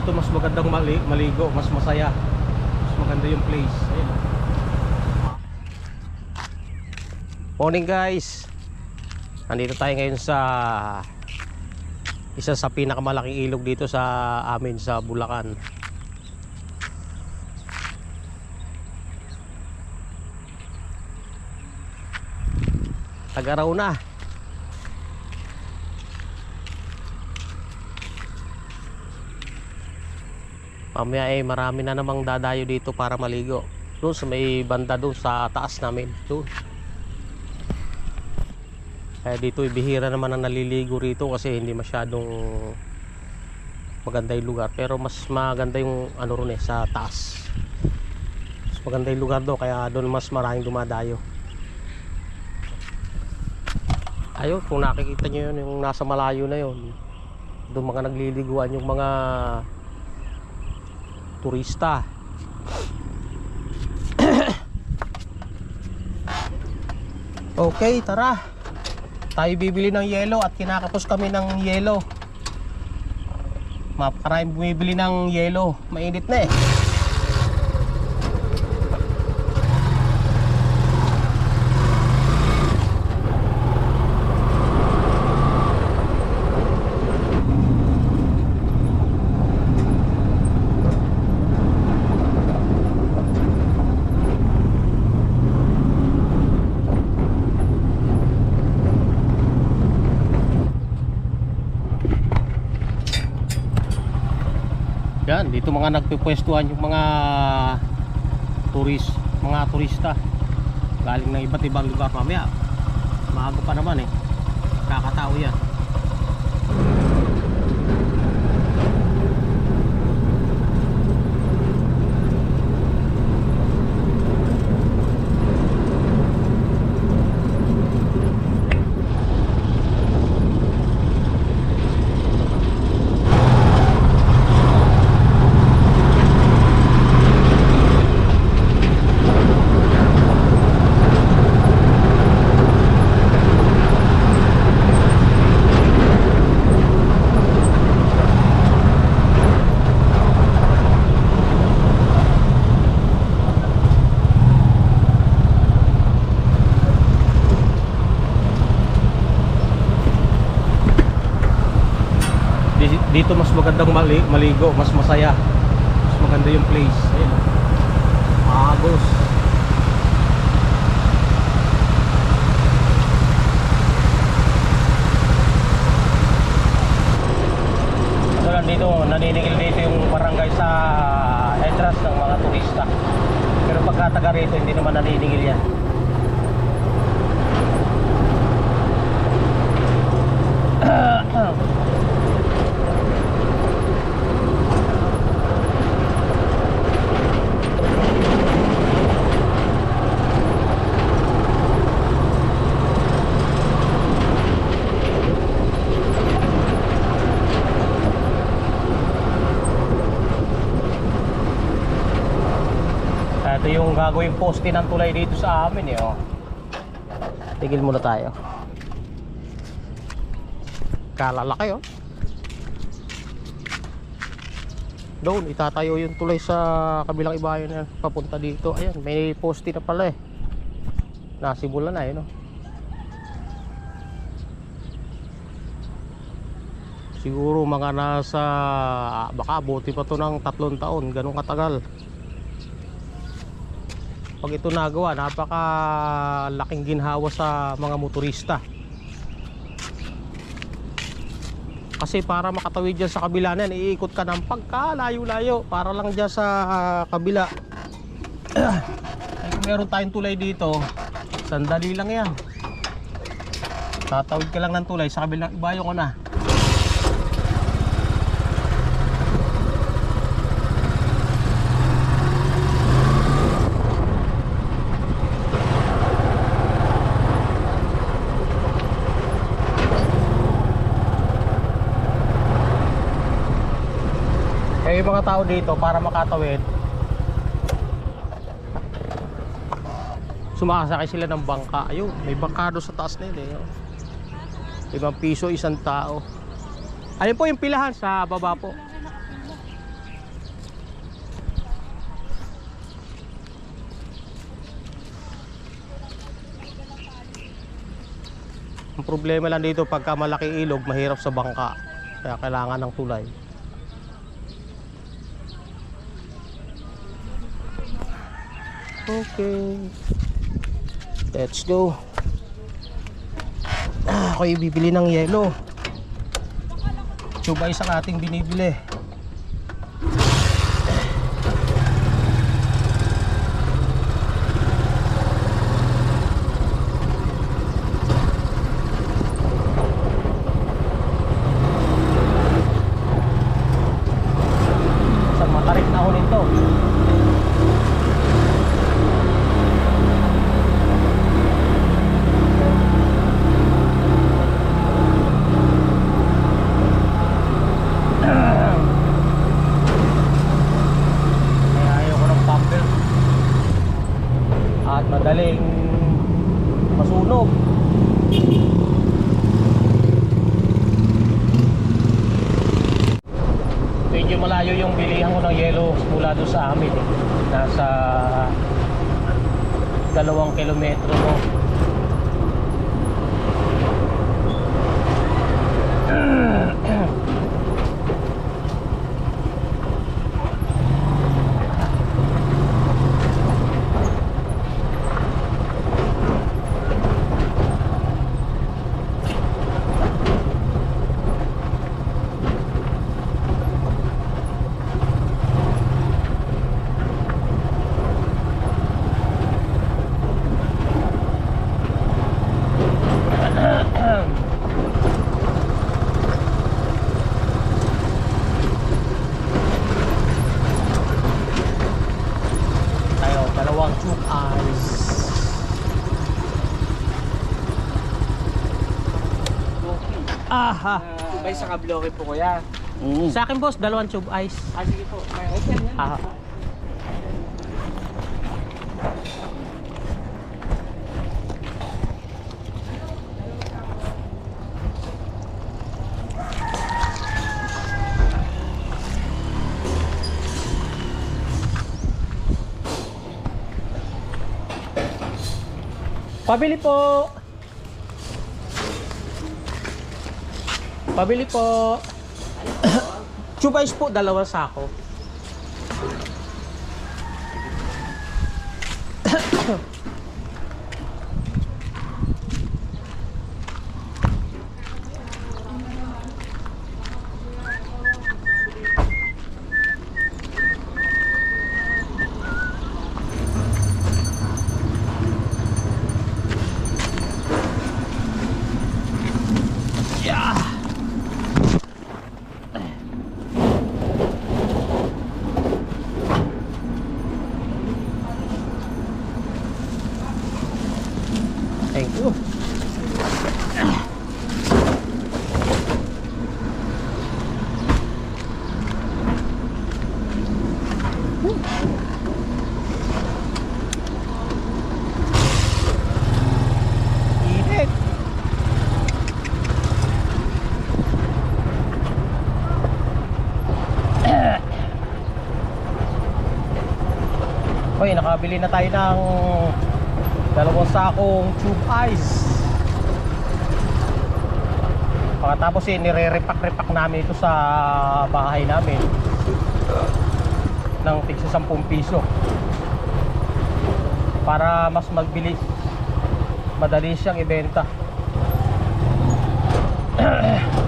dito mas magandang mali maligo, mas masaya. Mas maganda yung place. Ayun. Morning guys. Nandito tayo ngayon sa isa sa pinakamalaking ilog dito sa amin sa Bulacan. Tagaraw na. Mamaya eh marami na namang dadayo dito para maligo. Doon sa may banda doon sa taas namin. Doon. Kaya dito ibihira naman ang naliligo rito kasi hindi masyadong maganda yung lugar. Pero mas maganda yung ano ron eh sa taas. Mas maganda yung lugar doon kaya doon mas maraming dumadayo. Ayun, kung nakikita nyo yun, yung nasa malayo na yun. Doon mga nagliliguan yung mga turista. okay, tara. Tayo bibili ng yelo at kinakapos kami ng yelo. Mapakaraming bumibili ng yelo. Mainit na eh. Yan, dito mga nagpipwestuhan yung mga turis, mga turista. Galing ng iba't ibang lugar mamaya. Maaga pa naman eh. Kakatao yan. Di- Dito mas magandang mali maligo, mas masaya. Mas maganda yung place. Ayun. Agos. So nandito, naniningil dito yung barangay sa entrance ng mga turista. Pero pagka taga rito, hindi naman naniningil yan. Ito yung gagawing poste ng tulay dito sa amin eh. Oh. Tigil muna tayo. Kalalaki oh. Doon, itatayo yung tulay sa kabilang ibayan na papunta dito. Ayan, may poste na pala eh. Nasimulan na eh, no? Siguro mga nasa, baka abuti pa to ng tatlong taon, ganun katagal pag ito nagawa napaka laking ginhawa sa mga motorista. Kasi para makatawid dyan sa kabila na iikot ka ng pagkalayo-layo para lang dyan sa ah, kabila. Ay meron tayong tulay dito. Sandali lang yan. Tatawid ka lang ng tulay. Sa kabilang ibayo ko na may mga tao dito para makatawid. Sumasakay sila ng bangka. Ayun may bangkado sa taas na eh. ibang piso isang tao. Ayun po yung pilahan sa baba po. Ang problema lang dito pagka malaki ilog mahirap sa bangka. Kaya kailangan ng tulay. Okay. Let's go. Ah, Ako bibili ng yelo. Tube ice ang ating binibili. Sa matarik na ako nito. Kaya ayoko ng bumper. At madaling masunog. Medyo malayo yung bilihan ko ng yelo mula doon sa amin. Eh. Nasa dalawang kilometro no. Tayo, dalawang tube eyes. Aha. May sa kabloke po kuya. Sa akin boss, dalawang tube eyes. Ah, sige po. May okay yan. Ah. Pabili po. Pabili po. Chubais po, dalawang sako. Hoy, nakabili na tayo ng dalawang sakong tube ice. Pagkatapos eh, nire-repack-repack namin ito sa bahay namin. Ng tigsa 10 piso. Para mas magbilis madali siyang ibenta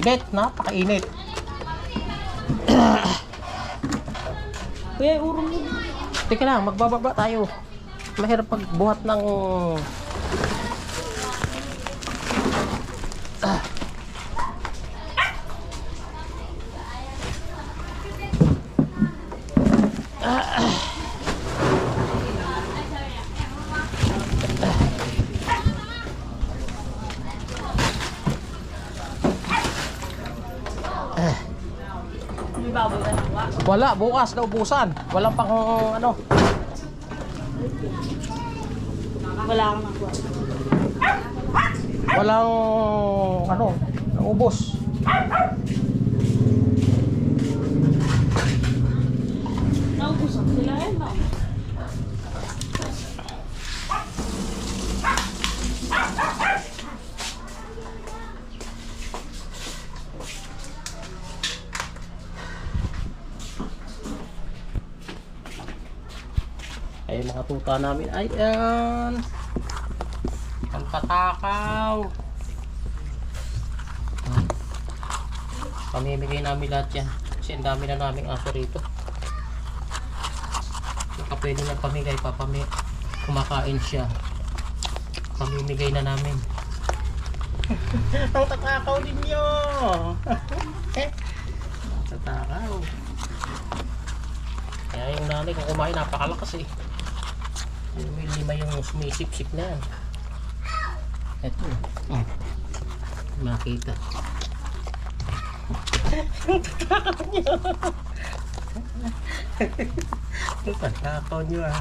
Init, napakainit. Kuya, urong mo. Teka lang, magbababa tayo. Mahirap pagbuhat ng... Wala, bukas na ubusan. Walang pang ano. Wala akong nakuha. Walang ano, naubos. Naubusan sila eh, no? Ay mga tuta namin. Ayan. Ang patakaw. Hmm. Pamimigay namin lahat yan. Kasi ang dami na naming aso rito. Baka pwede na pamigay pa. Pami kumakain siya. Pamimigay na namin. Ang tatakaw ninyo! tatakaw. Kaya yung nanay kung kumain napakalakas eh. May lima yung sumisip-sip na yan. Ito. Mm. Makita. Ang tatakaw niyo. Ang tatakaw niyo ah.